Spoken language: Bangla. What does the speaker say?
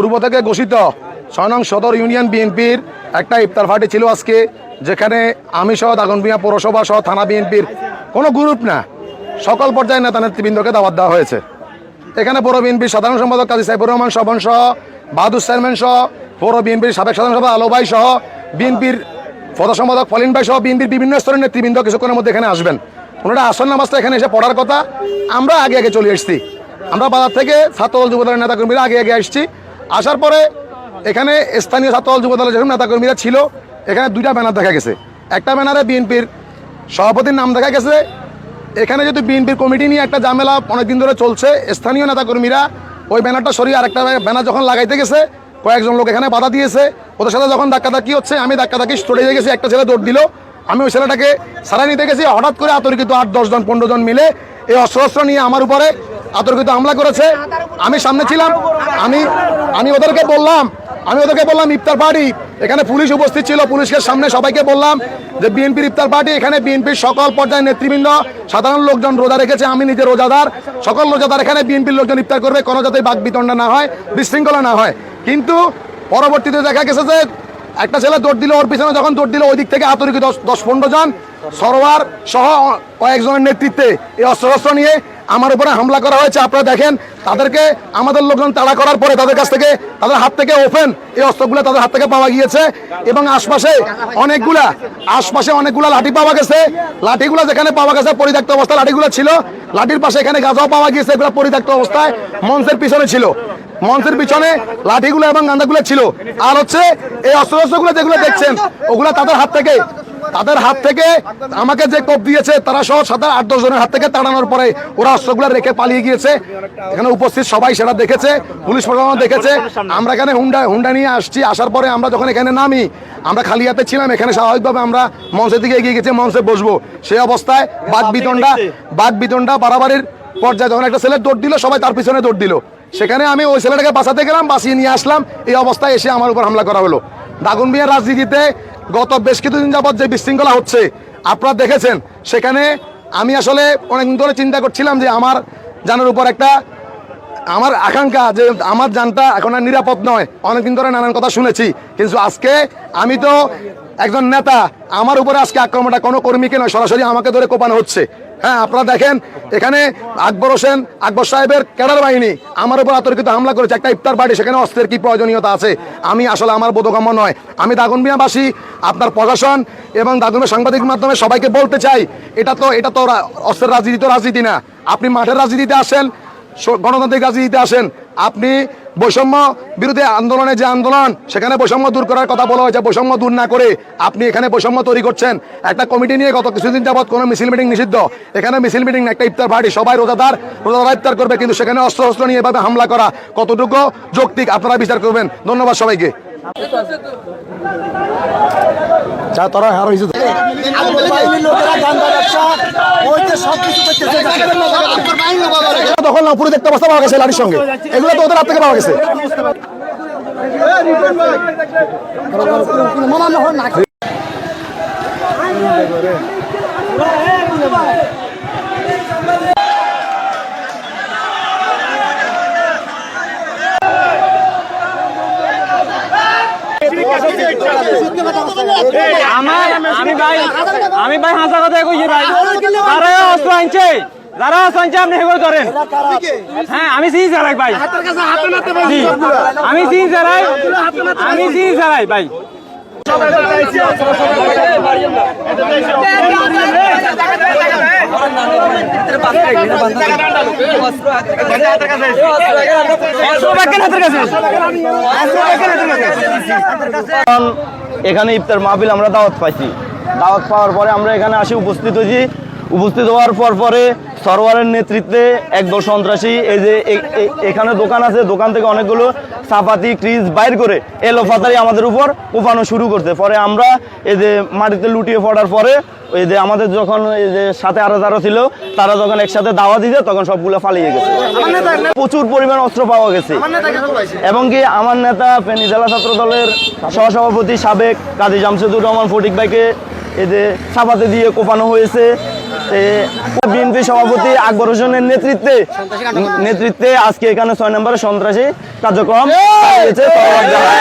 পূর্ব থেকে ঘোষিত ছয় সদর ইউনিয়ন বিএনপির একটা ইফতার পার্টি ছিল আজকে, যেখানে আমি সহ দাগনবিয়া পৌরসভা সহ থানা বিএনপির কোনো গ্রুপ না, সকল পর্যায়ে নেতা নেতৃবৃন্দকে দাওয়াত দেওয়া হয়েছে। এখানে পৌর বিএনপির সাধারণ সম্পাদক কাজী সাইফুর রহমান স্বপন সহ, বাহাদুর চেয়ারম্যান সহ, পৌর বিএনপির সাবেক সাধারণ সম্পাদক আলো ভাই সহ, বিএনপির প্রধান সম্পাদক ফলিন ভাই সহ, বিএনপির বিভিন্ন স্তরের নেতৃবৃন্দ কিছুক্ষণের মধ্যে এখানে আসবেন। ওনারা আসন নামাজটা এখানে এসে পড়ার কথা, আমরা আগে আগে চলে এসেছি। আমরা বাজার থেকে ছাত্রদল যুবদলের নেতাকর্মীরা আগে আগে আসছি। আসার পরে এখানে স্থানীয় ছাত্রদল যুবদলের যেসব নেতাকর্মীরা ছিল, এখানে দুইটা ব্যানার দেখা গেছে। একটা ব্যানারে বিএনপির সভাপতির নাম দেখা গেছে। এখানে যেহেতু বিএনপির কমিটি নিয়ে একটা ঝামেলা অনেকদিন ধরে চলছে, স্থানীয় নেতাকর্মীরা ওই ব্যানারটা সরিয়ে আরেকটা ব্যানার যখন লাগাইতে গেছে, কয়েকজন লোক এখানে বাধা দিয়েছে। ওদের সাথে যখন ধাক্কাধাক্কি হচ্ছে, আমি ধাক্কাধাক্কি স্টোরে গেছি, একটা ছেলে দৌড় দিল। আমি ওই ছেলেটাকে সারাই নিতে গেছি, হঠাৎ করে আতর্কিত আট দশজন পনেরো জন মিলে এই অস্ত্র অস্ত্র নিয়ে আমার উপরে আতর্কিত হামলা করেছে। আমি সামনে ছিলাম, আমি আমি ওদেরকে বললাম, আমি ওদেরকে বললাম, ইফতার পার্টি, এখানে পুলিশ উপস্থিত ছিল পুলিশের সামনে সবাইকে বললাম যে বিএনপির ইফতার পার্টি, এখানে বিএনপির সকল পর্যায়ের নেতৃবৃন্দ, সাধারণ লোকজন রোজা রেখেছে, আমি নিজে রোজাদার, সকল রোজাদার এখানে বিএনপির লোকজন ইফতার করবে, কোনো যাতে বাক বিতণ্ডা না হয়, বিশৃঙ্খলা না হয়। কিন্তু পরবর্তীতে দেখা গেছে যে, একটা ছেলে দৌড় দিল, ওর পিছনে যখন দৌড় দিল ওই দিক থেকে আতরিক দশ দশ পনেরো জন, সরোয়ার সহ কয়েকজনের নেতৃত্বে এই অস্ত্র নিয়ে আমার উপরে হামলা করা হয়েছে, আপনারা দেখেন, তাদেরকে, আমাদের লোকজন তাড়া করার পরে তাদের কাছ থেকে, তাদের হাত থেকে ওপেন, এই অস্ত্রগুলো তাদের হাত থেকে পাওয়া গিয়েছে। এবং আশপাশে অনেকগুলা আশপাশে অনেকগুলা লাঠি পাওয়া গেছে। লাঠিগুলো যেখানে পাওয়া গেছে, পরিত্যক্ত অবস্থায় লাঠিগুলো ছিল। লাঠির পাশে এখানে গাছাও পাওয়া গিয়েছে, এগুলো পরিত্যক্ত অবস্থায় মঞ্চের পিছনে ছিল। মঞ্চের পিছনে লাঠিগুলো এবং গান্দাগুলো ছিল। আর হচ্ছে, এই অস্ত্র অস্ত্রগুলো যেগুলো দেখছেন, ওগুলো তাদের হাত থেকে তাদের হাত থেকে আমাকে যে কোপ দিয়েছে, তারা সহ সাত আট দশ জনের হাত থেকে তাড়ানোর পরে ওরা অস্ত্রগুলো রেখে পালিয়ে গিয়েছে। এখানে উপস্থিত সবাই সেটা দেখেছে, পুলিশ প্রশাসন দেখেছে। আমরা এখানে হুন্ডা হুন্ডা নিয়ে আসছি, আসার পরে আমরা যখন এখানে নামি, আমরা খালি হাতে ছিলাম, এখানে স্বাভাবিকভাবে আমরা মঞ্চের দিকে এগিয়ে গেছি, মঞ্চে বসবো। সেই অবস্থায় বাঘ বিতণ্ডা বাঘ বিতণ্ডা বাড়াবাড়ির পর্যায়ে যখন একটা ছেলে দৌড় দিল, সবাই তার পিছনে দৌড় দিল। সেখানে আমি ওই ছেলেটাকে বাঁচাতে গেলাম, বাঁচিয়ে নিয়ে আসলাম। এই অবস্থায় এসে আমার উপর হামলা করা হলো। দাগুনবিয়ার রাজনীতিতে গত বেশ কিছুদিন যাবৎ যে বিশৃঙ্খলা হচ্ছে, আপনারা দেখেছেন, সেখানে আমি আসলে অনেকদিন ধরে চিন্তা করছিলাম যে আমার জানার উপর একটা, আমার আকাঙ্ক্ষা যে আমার জানটা এখন আর নিরাপদ নয়। অনেকদিন ধরে নানান কথা শুনেছি, কিন্তু আজকে আমি তো একজন নেতা আমার উপরে আজকে আক্রমণটা কোনো কর্মীকে নয়, সরাসরি আমাকে ধরে কোপানো হচ্ছে। হ্যাঁ আপনারা দেখেন, এখানে আকবর হোসেন, আকবর সাহেবের ক্যাডার বাহিনী আমার উপর আতর্কিত হামলা করেছে, একটা ইফতার পার্টি, সেখানে অস্ত্রের কি প্রয়োজনীয়তা আছে? আমি আসলে আমার বোধগম্য নয়। আমি দাগনবিয়াবাসী আপনার প্রশাসন এবং দাগনবিয়া সাংবাদিক মাধ্যমে সবাইকে বলতে চাই, এটা তো এটা তো অস্ত্রের রাজনীতি তো রাজনীতি না। আপনি মাঠের রাজনীতিতে আসেন গণতান্ত্রিক রাজনীতিতে আসেন, আপনি বৈষম্য বিরোধী আন্দোলনে যে আন্দোলন, সেখানে বৈষম্য দূর করার কথা বলা হয়েছে। বৈষম্য দূর না করে আপনি এখানে বৈষম্য তৈরি করছেন। একটা কমিটি নিয়ে গত কিছুদিন যাবৎ কোনো মিছিল মিটিং নিষিদ্ধ। এখানে মিছিল মিটিং একটা ইফতার পার্টি। সবাই রোজাদার রোজাদার ইফতার করবে, কিন্তু সেখানে অস্ত্র অস্ত্র নিয়ে এভাবে হামলা করা কতটুকু যৌক্তিক? আপনারা বিচার করবেন। ধন্যবাদ সবাইকে। যা তোরা হার হয়েছে। দখল না, পুরো দেখতে অবস্থা পাওয়া গেছে লাঠির সঙ্গে। এগুলো তো ওদের হাত থেকে পাওয়া গেছে। আমি ভাই আমি ভাই হাসা কথা কইছি ভাই। যারা অস্ত্র আনছে। যারা অস্ত্র আনছে আপনি হেগো করেন হ্যাঁ আমি সিজ চালাই ভাই। আমি সিজ চালাই। আমি সিজ চালাই ভাই। এখানে ইফতার মাহফিল আমরা দাওয়াত পাইছি। দাওয়াত পাওয়ার পরে আমরা এখানে আসি উপস্থিত হয়েছি। উপস্থিত হওয়ার পর পরে সরোয়ারের নেতৃত্বে একদল সন্ত্রাসী, এই যে এখানে দোকান আছে, দোকান থেকে অনেকগুলো চাপাতি, ক্রিজ বাইর করে এলো ফাতারি আমাদের উপর কোপানো শুরু করছে। পরে আমরা এই যে মাটিতে লুটিয়ে পড়ার পরে এই যে আমাদের যখন এই যে সাথে আরও যারা ছিল, তারা যখন একসাথে দাওয়া দিছে, তখন সবগুলো পালিয়ে গেছে। প্রচুর পরিমাণ অস্ত্র পাওয়া গেছে। এবং কি আমার নেতা ফেনী জেলা ছাত্র দলের সহসভাপতি সাবেক কাজী জামশেদুর রহমান ফটিক ভাইকে এই সাপাতে দিয়ে কোপানো হয়েছে বিএনপি সভাপতি আকবর হোসেনের নেতৃত্বে নেতৃত্বে আজকে এখানে ছয় নম্বরে সন্ত্রাসী কার্যক্রম হয়েছে তরবারি দ্বারা।